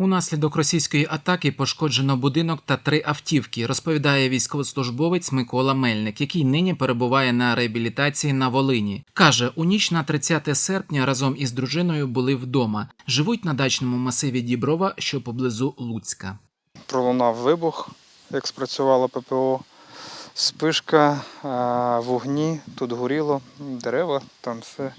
Унаслідок російської атаки пошкоджено будинок та три автівки, розповідає військовослужбовець Микола Мельник, який нині перебуває на реабілітації на Волині. Каже, у ніч на 30 серпня разом із дружиною були вдома. Живуть на дачному масиві Діброва, що поблизу Луцька. пролунав вибух, як спрацювало ППО. Спишка, вогні, тут горіло, дерева, там все.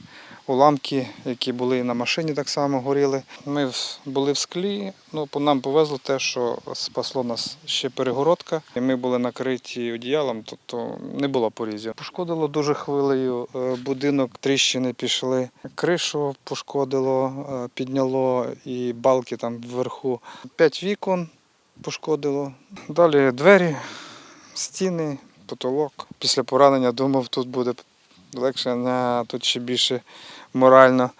Уламки, які були на машині, так само горіли. Ми були в склі. Ну, нам повезло те, що спасло нас ще перегородка. І ми були накриті одіялом, тобто не було порізів. Пошкодило дуже хвилею. е, Будинок, тріщини пішли. Кришу пошкодило, е, підняло і балки там вверху. П'ять вікон пошкодило. Далі двері, стіни, потолок. Після поранення думав, тут буде легше, а тут ще більше морально,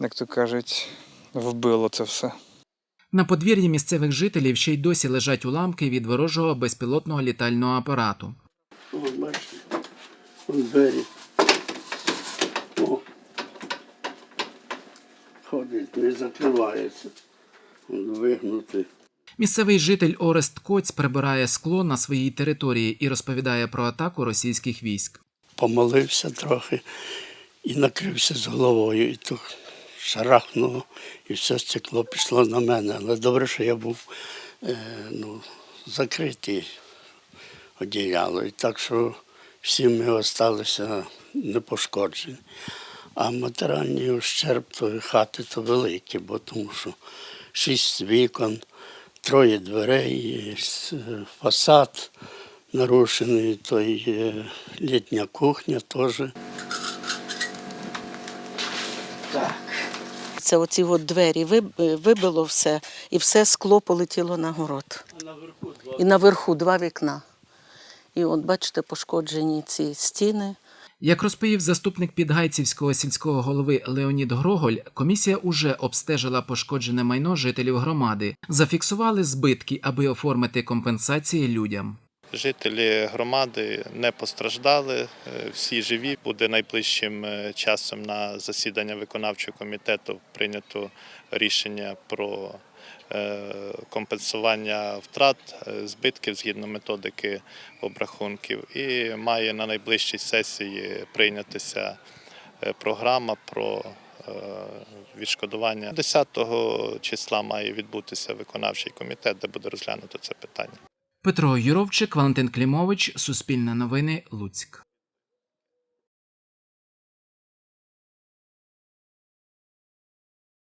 як то кажуть, вбило це все. На подвір'ї місцевих жителів ще й досі лежать уламки від ворожого безпілотного літального апарату. О, бачите, двері. О. Ходить, не закривається. Вигнутий. Місцевий житель Орест Коць прибирає скло на своїй території і розповідає про атаку російських військ. Помолився трохи і накрився з головою. І то шарахнуло, і все стекло пішло на мене. Але добре, що я був е, ну, закритий одіяло. І так що всі ми залишилися непошкоджені. А матеріальний ущерб тої хати то великий, бо тому що шість вікон, троє дверей, фасад нарушений, то й е, літня кухня теж. Так. Це оці от двері вибило все, і все скло полетіло на город. І наверху два вікна. І от бачите, пошкоджені ці стіни. Як розповів заступник підгайцівського сільського голови Леонід Гроголь, комісія уже обстежила пошкоджене майно жителів громади, зафіксували збитки, аби оформити компенсації людям. Жителі громади не постраждали, е, всі живі. Буде найближчим е, часом на засідання виконавчого комітету прийнято рішення про компенсування втрат, е, збитків згідно методики обрахунків. І має на найближчій сесії прийнятися е, програма про е, відшкодування. 10 числа має відбутися виконавчий комітет, де буде розглянуто це питання. Петро Юровчик, Валентин Клімович, Суспільне новини, Луцьк.